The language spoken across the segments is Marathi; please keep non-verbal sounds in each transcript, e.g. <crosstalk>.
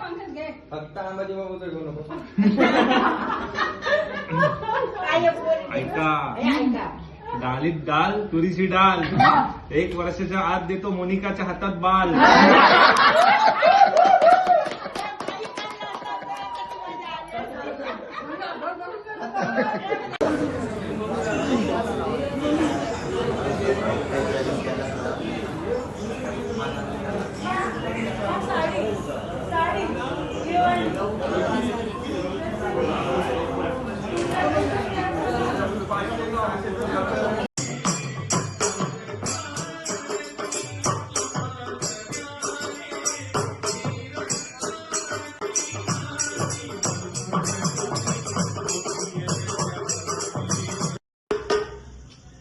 पंकज घे. फक्त आंबाजी बाबूचं घेऊ नको. ऐका. डालीत डाल तुरीची डाल. एक वर्षाच्या आत देतो मोनिकाच्या हातात बाल. <laughs>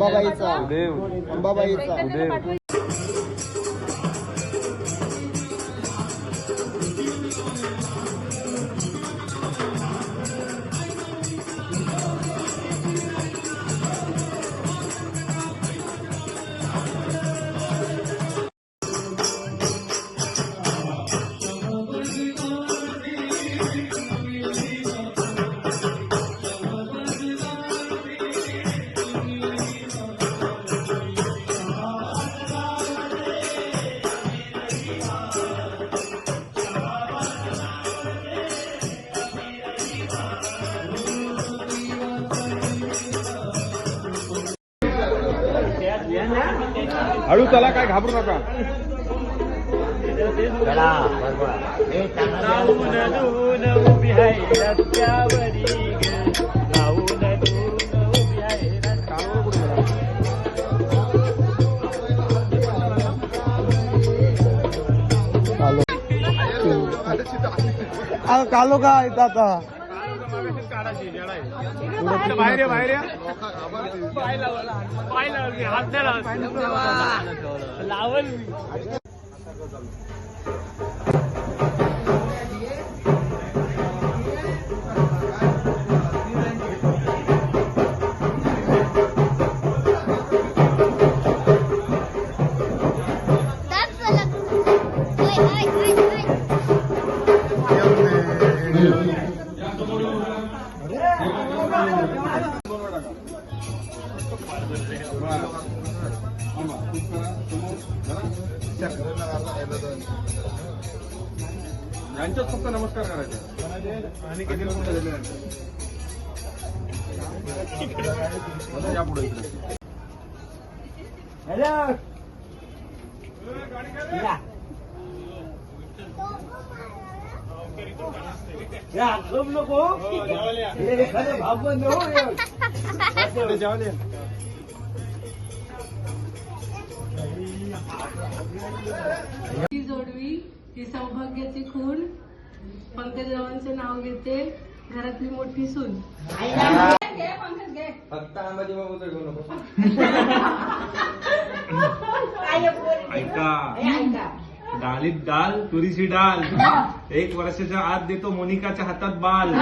अंबाबाईचा. अंबाबाईचा. हळू चला काय घाबरू नका. उभी आहे रस्त्यावरी ग. लावून उभी आहे कालो का येतं आता? बाहेर या, बाहेर हात नाही लावल. मी. यांच्यात फक्त नमस्कार करायचे. आणि किती लोक ही जोडवी ही सौभाग्याची खून. पंकजरावांचे नाव घेते घरातली मोठी सून. घे पंकज घे फक्त आंबाजी बाबूचं घेऊ नको. ऐका. डालीत डाल तुरीची डाल. एक वर्षाच्या आत देतो मोनिकाच्या हातात बाल.